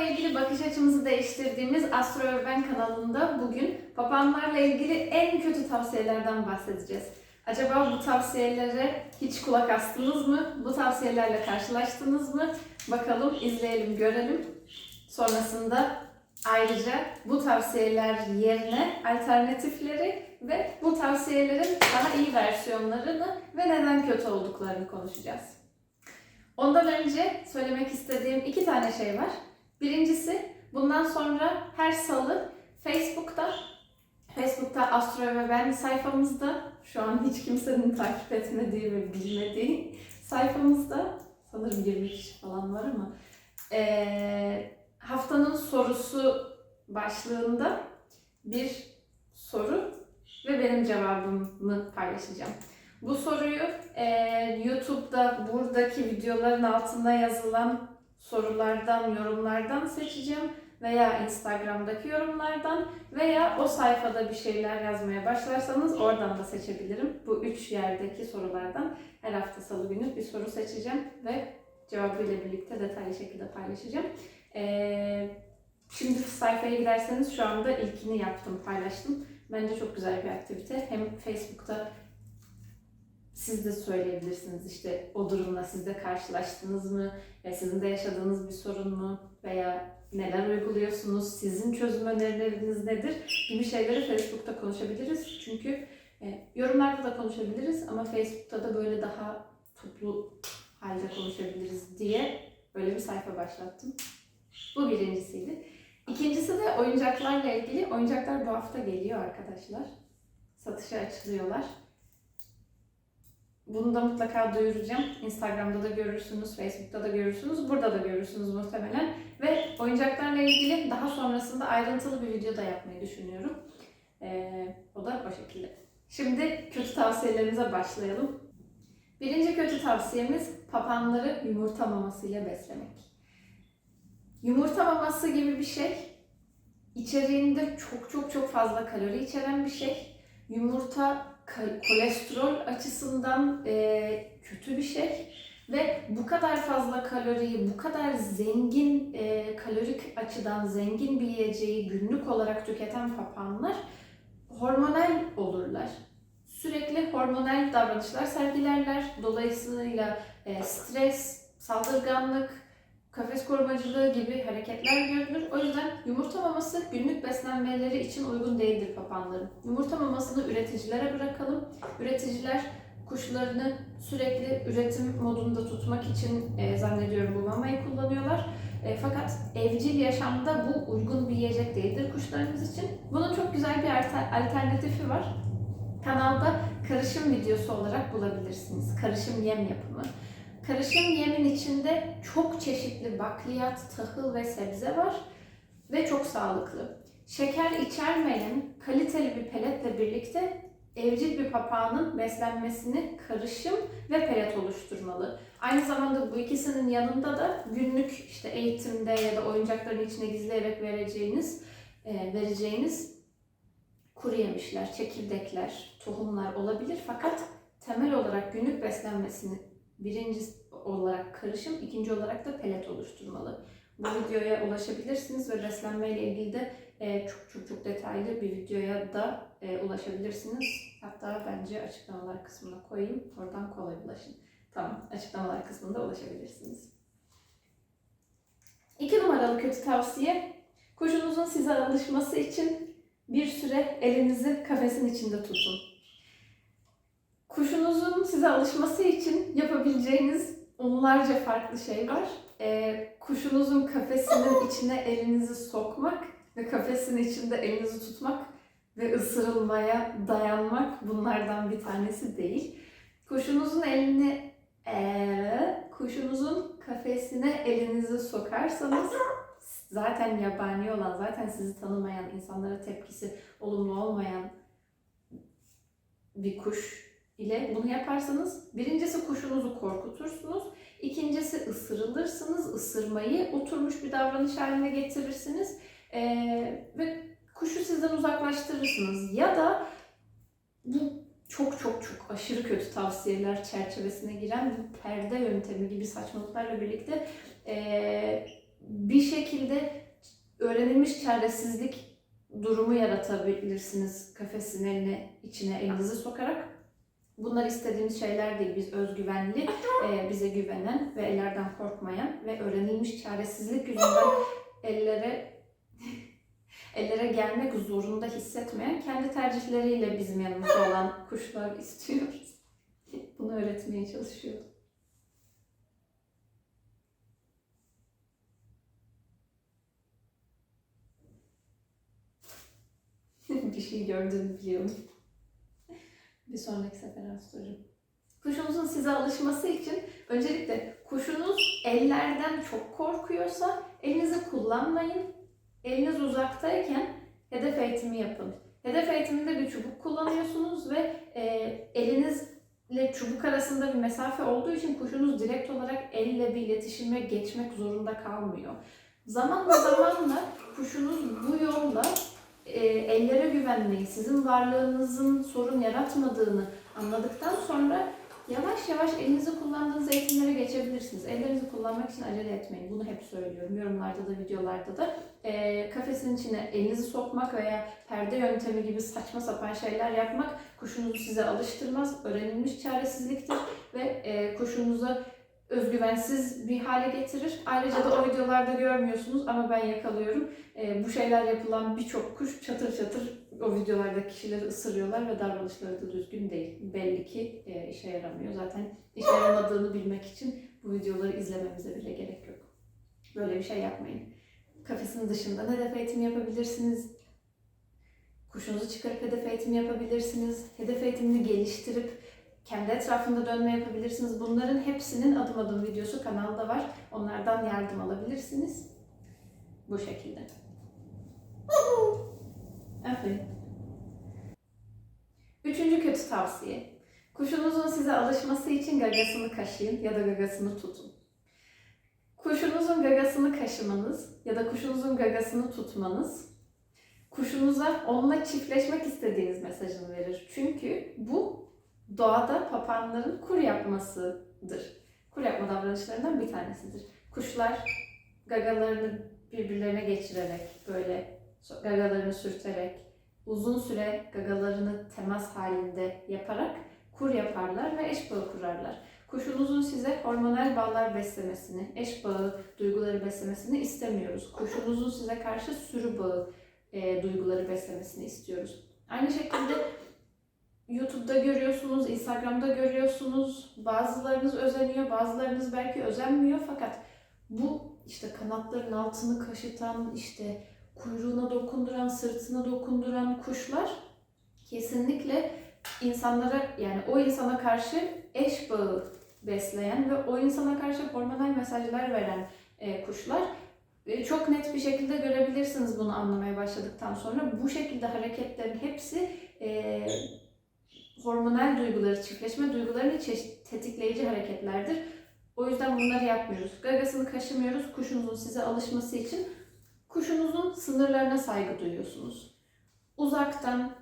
Papağanlarla ilgili bakış açımızı değiştirdiğimiz Astro Urban kanalında bugün papağanlarla ilgili en kötü tavsiyelerden bahsedeceğiz. Acaba bu tavsiyelere hiç kulak astınız mı? Bu tavsiyelerle karşılaştınız mı? Bakalım, izleyelim, görelim. Sonrasında ayrıca bu tavsiyeler yerine alternatifleri ve bu tavsiyelerin daha iyi versiyonlarını ve neden kötü olduklarını konuşacağız. Ondan önce söylemek istediğim iki tane şey var. Birincisi bundan sonra her salı Facebook'ta Facebook'ta Astro ve Ben sayfamızda şu an hiç kimsenin takip etmediği ve bilmediği sayfamızda sanırım 20 kişi falan var ama eee, haftanın sorusu başlığında bir soru ve benim cevabımı paylaşacağım. Bu soruyu eee, YouTube'da buradaki videoların altında yazılan sorulardan, yorumlardan seçeceğim veya Instagram'daki yorumlardan veya o sayfada bir şeyler yazmaya başlarsanız oradan da seçebilirim. Bu üç yerdeki sorulardan her hafta salı günü bir soru seçeceğim ve cevabıyla birlikte detaylı şekilde paylaşacağım. Ee, şimdi sayfaya giderseniz şu anda ilkini yaptım, paylaştım. Bence çok güzel bir aktivite. Hem Facebook'ta siz de söyleyebilirsiniz işte o durumla siz de karşılaştınız mı? Ya sizin de yaşadığınız bir sorun mu? Veya neler uyguluyorsunuz? Sizin çözüm önerileriniz nedir? Gibi şeyleri Facebook'ta konuşabiliriz. Çünkü e, yorumlarda da konuşabiliriz ama Facebook'ta da böyle daha toplu halde konuşabiliriz diye böyle bir sayfa başlattım. Bu birincisiydi. İkincisi de oyuncaklarla ilgili. Oyuncaklar bu hafta geliyor arkadaşlar. Satışa açılıyorlar. Bunu da mutlaka duyuracağım. Instagram'da da görürsünüz, Facebook'ta da görürsünüz, burada da görürsünüz muhtemelen. Ve oyuncaklarla ilgili daha sonrasında ayrıntılı bir video da yapmayı düşünüyorum. Ee, o da o şekilde. Şimdi kötü tavsiyelerimize başlayalım. Birinci kötü tavsiyemiz papağanları yumurta mamasıyla beslemek. Yumurta maması gibi bir şey içeriğinde çok çok çok fazla kalori içeren bir şey. Yumurta kolesterol açısından e, kötü bir şey ve bu kadar fazla kaloriyi, bu kadar zengin e, kalorik açıdan zengin bir yiyeceği günlük olarak tüketen papağanlar hormonal olurlar. Sürekli hormonal davranışlar sergilerler. Dolayısıyla e, stres, saldırganlık, kafes korumacılığı gibi hareketler görülür. O yüzden yumurta maması günlük beslenmeleri için uygun değildir papağanların. Yumurta mamasını üreticilere bırakalım. Üreticiler kuşlarını sürekli üretim modunda tutmak için e, zannediyorum bu mamayı kullanıyorlar. E, fakat evcil yaşamda bu uygun bir yiyecek değildir kuşlarımız için. Bunun çok güzel bir alter- alternatifi var. Kanalda karışım videosu olarak bulabilirsiniz. Karışım yem yapımı. Karışım yemin içinde çok çeşitli bakliyat, tahıl ve sebze var ve çok sağlıklı. Şeker içermeyen kaliteli bir peletle birlikte evcil bir papağanın beslenmesini karışım ve pelet oluşturmalı. Aynı zamanda bu ikisinin yanında da günlük işte eğitimde ya da oyuncakların içine gizleyerek vereceğiniz e, vereceğiniz kuru yemişler, çekirdekler, tohumlar olabilir fakat temel olarak günlük beslenmesini birinci olarak karışım, ikinci olarak da pelet oluşturmalı. Bu videoya ulaşabilirsiniz ve beslenme ile ilgili de e, çok çok çok detaylı bir videoya da e, ulaşabilirsiniz. Hatta bence açıklamalar kısmına koyayım. Oradan kolay ulaşın. Tamam, açıklamalar kısmında ulaşabilirsiniz. İki numaralı kötü tavsiye, kuşunuzun size alışması için bir süre elinizi kafesin içinde tutun. Kuşunuzun size alışması için yapabileceğiniz onlarca farklı şey var. Ee, kuşunuzun kafesinin içine elinizi sokmak ve kafesin içinde elinizi tutmak ve ısırılmaya dayanmak bunlardan bir tanesi değil. Kuşunuzun elini ee, kuşunuzun kafesine elinizi sokarsanız zaten yabani olan, zaten sizi tanımayan, insanlara tepkisi olumlu olmayan bir kuş ile bunu yaparsanız birincisi kuşunuzu korkutursunuz. İkincisi ısırılırsınız. Isırmayı oturmuş bir davranış haline getirirsiniz. Ee, ve kuşu sizden uzaklaştırırsınız. Ya da bu çok çok çok aşırı kötü tavsiyeler çerçevesine giren bu perde yöntemi gibi saçmalıklarla birlikte ee, bir şekilde öğrenilmiş çaresizlik durumu yaratabilirsiniz kafesin eline, içine elinizi sokarak. Bunlar istediğimiz şeyler değil. Biz özgüvenli, e, bize güvenen ve ellerden korkmayan ve öğrenilmiş çaresizlik yüzünden ellere ellere gelmek zorunda hissetmeyen, kendi tercihleriyle bizim yanımızda olan kuşlar istiyoruz. Bunu öğretmeye çalışıyorum. bir şey gördüğünü biliyorum. Bir sonraki sefere soracağım. Kuşunuzun size alışması için öncelikle kuşunuz ellerden çok korkuyorsa elinizi kullanmayın. Eliniz uzaktayken hedef eğitimi yapın. Hedef eğitiminde bir çubuk kullanıyorsunuz ve e, elinizle çubuk arasında bir mesafe olduğu için kuşunuz direkt olarak elle bir iletişime geçmek zorunda kalmıyor. Zamanla zamanla kuşunuz bu yolla e, ellere güvenmeyi, sizin varlığınızın sorun yaratmadığını anladıktan sonra yavaş yavaş elinizi kullandığınız eğitimlere geçebilirsiniz. Ellerinizi kullanmak için acele etmeyin. Bunu hep söylüyorum. Yorumlarda da, videolarda da. E, kafesin içine elinizi sokmak veya perde yöntemi gibi saçma sapan şeyler yapmak kuşunuzu size alıştırmaz. Öğrenilmiş çaresizliktir ve e, kuşunuza özgüvensiz bir hale getirir. Ayrıca da o videolarda görmüyorsunuz ama ben yakalıyorum. E, bu şeyler yapılan birçok kuş çatır çatır o videolarda kişileri ısırıyorlar ve davranışları da düzgün değil. Belli ki e, işe yaramıyor. Zaten işe yaramadığını bilmek için bu videoları izlememize bile gerek yok. Böyle bir şey yapmayın. Kafesin dışında hedef eğitimi yapabilirsiniz. Kuşunuzu çıkarıp hedef eğitimi yapabilirsiniz. Hedef eğitimini geliştirip kendi etrafında dönme yapabilirsiniz. Bunların hepsinin adım adım videosu kanalda var. Onlardan yardım alabilirsiniz. Bu şekilde. Aferin. Üçüncü kötü tavsiye. Kuşunuzun size alışması için gagasını kaşıyın ya da gagasını tutun. Kuşunuzun gagasını kaşımanız ya da kuşunuzun gagasını tutmanız kuşunuza onunla çiftleşmek istediğiniz mesajını verir. Çünkü bu doğada papağanların kur yapmasıdır. Kur yapma davranışlarından bir tanesidir. Kuşlar gagalarını birbirlerine geçirerek, böyle gagalarını sürterek, uzun süre gagalarını temas halinde yaparak kur yaparlar ve eş bağı kurarlar. Kuşunuzun size hormonal bağlar beslemesini, eş bağı duyguları beslemesini istemiyoruz. Kuşunuzun size karşı sürü bağı e, duyguları beslemesini istiyoruz. Aynı şekilde YouTube'da görüyorsunuz, Instagram'da görüyorsunuz. Bazılarınız özeniyor, bazılarınız belki özenmiyor fakat bu işte kanatların altını kaşıtan, işte kuyruğuna dokunduran, sırtına dokunduran kuşlar kesinlikle insanlara yani o insana karşı eş bağı besleyen ve o insana karşı hormonal mesajlar veren e, kuşlar. E, çok net bir şekilde görebilirsiniz bunu anlamaya başladıktan sonra. Bu şekilde hareketlerin hepsi e, hormonal duyguları, çiftleşme duygularını tetikleyici hareketlerdir. O yüzden bunları yapmıyoruz. Gagasını kaşımıyoruz kuşunuzun size alışması için. Kuşunuzun sınırlarına saygı duyuyorsunuz. Uzaktan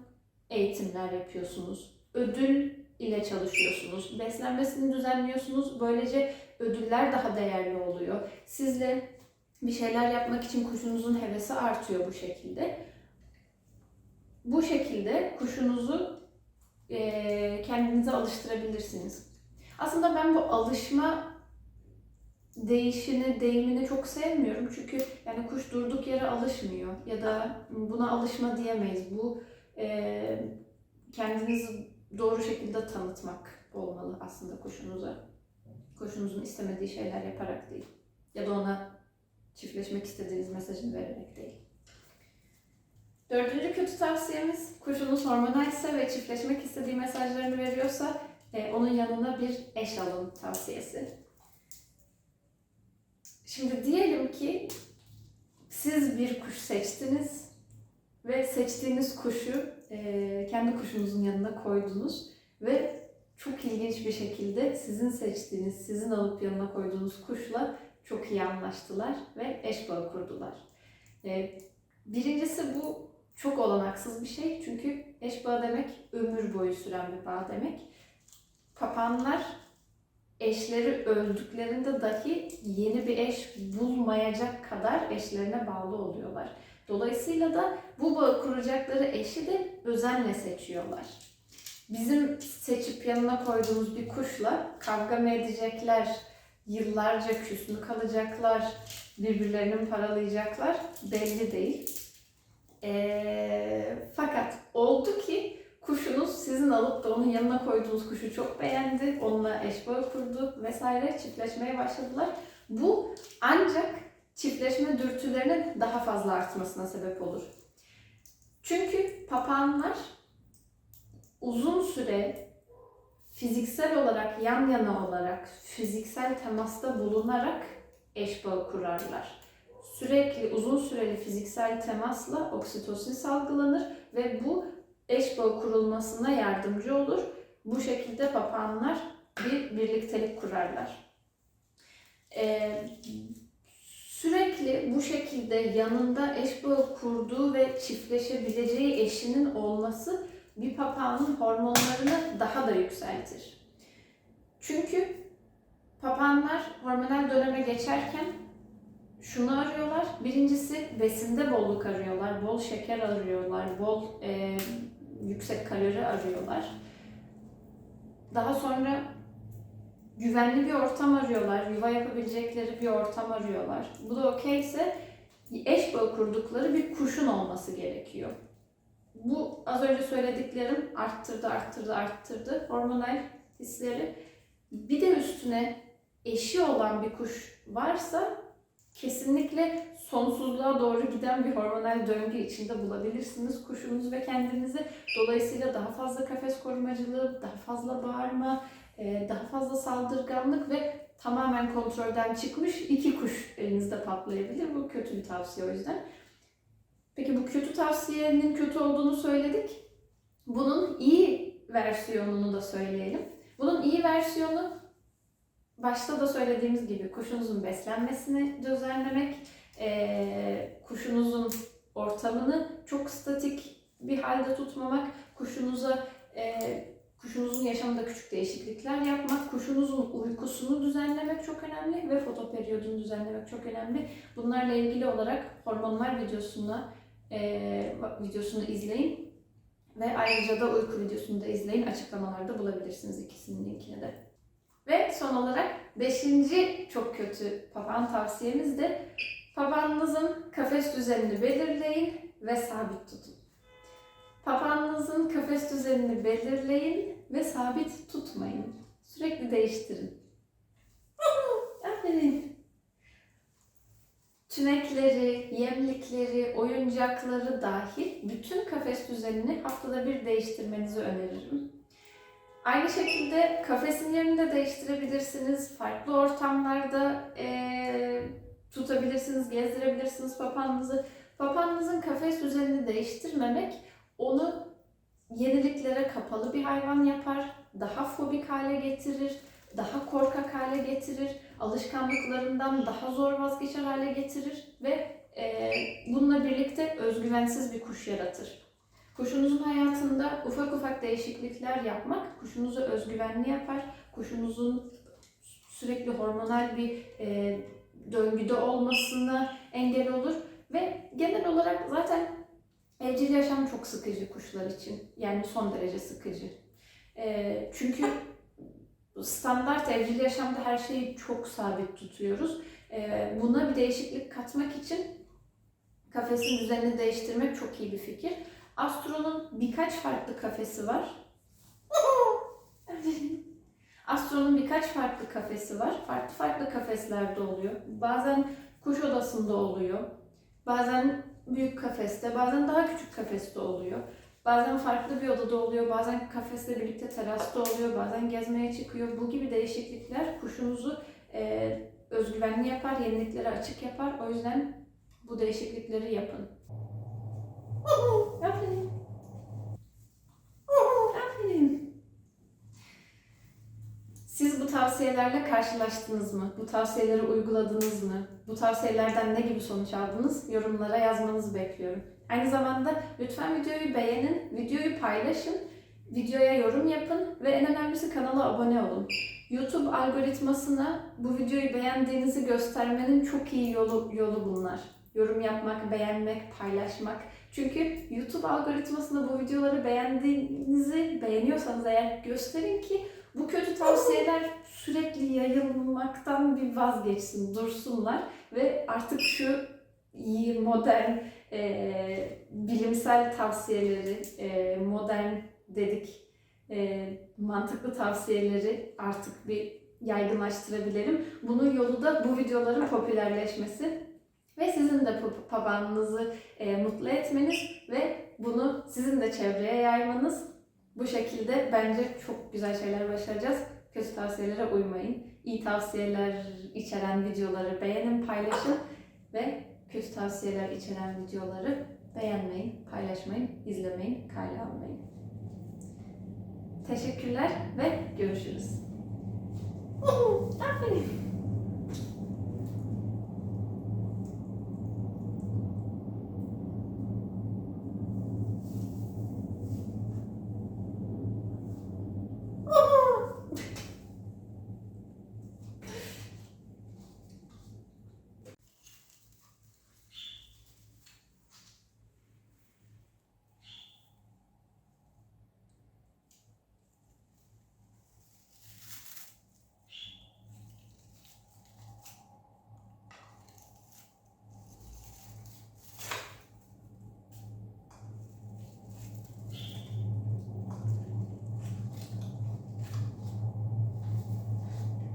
eğitimler yapıyorsunuz. Ödül ile çalışıyorsunuz. Beslenmesini düzenliyorsunuz. Böylece ödüller daha değerli oluyor. Sizle bir şeyler yapmak için kuşunuzun hevesi artıyor bu şekilde. Bu şekilde kuşunuzu e, kendinize alıştırabilirsiniz. Aslında ben bu alışma değişini, deyimini çok sevmiyorum. Çünkü yani kuş durduk yere alışmıyor ya da buna alışma diyemeyiz. Bu e, kendinizi doğru şekilde tanıtmak olmalı aslında kuşunuza. Kuşunuzun istemediği şeyler yaparak değil. Ya da ona çiftleşmek istediğiniz mesajını vererek değil. Dördüncü kötü tavsiyemiz, kuşunuz hormonalse ve çiftleşmek istediği mesajlarını veriyorsa e, onun yanına bir eş alın tavsiyesi. Şimdi diyelim ki siz bir kuş seçtiniz ve seçtiğiniz kuşu e, kendi kuşunuzun yanına koydunuz ve çok ilginç bir şekilde sizin seçtiğiniz, sizin alıp yanına koyduğunuz kuşla çok iyi anlaştılar ve eş bağı kurdular. E, birincisi bu çok olanaksız bir şey çünkü eş bağı demek ömür boyu süren bir bağ demek. Papağanlar eşleri öldüklerinde dahi yeni bir eş bulmayacak kadar eşlerine bağlı oluyorlar. Dolayısıyla da bu bağı kuracakları eşi de özenle seçiyorlar. Bizim seçip yanına koyduğumuz bir kuşla kavga mı edecekler, yıllarca küs mü kalacaklar, birbirlerini paralayacaklar belli değil. Ee, fakat oldu ki kuşunuz sizin alıp da onun yanına koyduğunuz kuşu çok beğendi, onunla eş bağı kurdu vesaire çiftleşmeye başladılar. Bu ancak çiftleşme dürtülerinin daha fazla artmasına sebep olur. Çünkü papağanlar uzun süre fiziksel olarak yan yana olarak fiziksel temasta bulunarak eş bağı kurarlar. Sürekli uzun süreli fiziksel temasla oksitosin salgılanır ve bu eş bağı kurulmasına yardımcı olur. Bu şekilde papağanlar bir birliktelik kurarlar. Ee, sürekli bu şekilde yanında eş bağı kurduğu ve çiftleşebileceği eşinin olması bir papağanın hormonlarını daha da yükseltir. Çünkü papağanlar hormonal döneme geçerken şunu arıyorlar. Birincisi besinde bolluk arıyorlar. Bol şeker arıyorlar. Bol e, yüksek kalori arıyorlar. Daha sonra güvenli bir ortam arıyorlar. Yuva yapabilecekleri bir ortam arıyorlar. Bu da okeyse eş bağı kurdukları bir kuşun olması gerekiyor. Bu az önce söylediklerim arttırdı, arttırdı, arttırdı hormonal hisleri. Bir de üstüne eşi olan bir kuş varsa kesinlikle sonsuzluğa doğru giden bir hormonal döngü içinde bulabilirsiniz kuşunuzu ve kendinizi. Dolayısıyla daha fazla kafes korumacılığı, daha fazla bağırma, e, daha fazla saldırganlık ve tamamen kontrolden çıkmış iki kuş elinizde patlayabilir. Bu kötü bir tavsiye o yüzden. Peki bu kötü tavsiyenin kötü olduğunu söyledik. Bunun iyi versiyonunu da söyleyelim. Bunun iyi versiyonu başta da söylediğimiz gibi kuşunuzun beslenmesini düzenlemek, ee, kuşunuzun ortamını çok statik bir halde tutmamak, kuşunuza e, kuşunuzun yaşamında küçük değişiklikler yapmak, kuşunuzun uykusunu düzenlemek çok önemli ve fotoperiyodunu düzenlemek çok önemli. Bunlarla ilgili olarak hormonlar videosuna e, videosunu izleyin ve ayrıca da uyku videosunu da izleyin. Açıklamalarda bulabilirsiniz ikisinin linkini de. Ve son olarak beşinci çok kötü papağan tavsiyemiz de papağanınızın kafes düzenini belirleyin ve sabit tutun. Papağanınızın kafes düzenini belirleyin ve sabit tutmayın. Sürekli değiştirin. Aferin. Tünekleri, yemlikleri, oyuncakları dahil bütün kafes düzenini haftada bir değiştirmenizi öneririm. Aynı şekilde kafesin yerini de değiştirebilirsiniz. Farklı ortamlarda e, tutabilirsiniz, gezdirebilirsiniz papağanınızı. Papağanınızın kafes düzenini değiştirmemek onu yeniliklere kapalı bir hayvan yapar, daha fobik hale getirir, daha korkak hale getirir, alışkanlıklarından daha zor vazgeçer hale getirir ve e, bununla birlikte özgüvensiz bir kuş yaratır. Kuşunuzun hayatında ufak ufak değişiklikler yapmak kuşunuzu özgüvenli yapar, kuşunuzun sürekli hormonal bir e, döngüde olmasına engel olur ve genel olarak zaten evcil yaşam çok sıkıcı kuşlar için. Yani son derece sıkıcı. E, çünkü standart evcil yaşamda her şeyi çok sabit tutuyoruz. E, buna bir değişiklik katmak için kafesin düzenini değiştirmek çok iyi bir fikir. Astro'nun birkaç farklı kafesi var. Astro'nun birkaç farklı kafesi var. Farklı farklı kafeslerde oluyor. Bazen kuş odasında oluyor. Bazen büyük kafeste, bazen daha küçük kafeste oluyor. Bazen farklı bir odada oluyor, bazen kafesle birlikte terasta oluyor, bazen gezmeye çıkıyor. Bu gibi değişiklikler kuşunuzu e, özgüvenli yapar, yeniliklere açık yapar. O yüzden bu değişiklikleri yapın. Aferin. Aferin. Siz bu tavsiyelerle karşılaştınız mı? Bu tavsiyeleri uyguladınız mı? Bu tavsiyelerden ne gibi sonuç aldınız? Yorumlara yazmanızı bekliyorum. Aynı zamanda lütfen videoyu beğenin, videoyu paylaşın videoya yorum yapın ve en önemlisi kanala abone olun. YouTube algoritmasına bu videoyu beğendiğinizi göstermenin çok iyi yolu, yolu bunlar. Yorum yapmak, beğenmek, paylaşmak. Çünkü YouTube algoritmasında bu videoları beğendiğinizi, beğeniyorsanız eğer gösterin ki bu kötü tavsiyeler sürekli yayılmaktan bir vazgeçsin, dursunlar ve artık şu iyi, modern, e, bilimsel tavsiyeleri, e, modern dedik, e, mantıklı tavsiyeleri artık bir yaygınlaştırabilelim. Bunun yolu da bu videoların popülerleşmesi ve sizin de pap- papağanınızı e, mutlu etmeniz ve bunu sizin de çevreye yaymanız. Bu şekilde bence çok güzel şeyler başaracağız. Kötü tavsiyelere uymayın. İyi tavsiyeler içeren videoları beğenin, paylaşın ve kötü tavsiyeler içeren videoları beğenmeyin, paylaşmayın, izlemeyin, kale almayın. Teşekkürler ve görüşürüz. Aferin.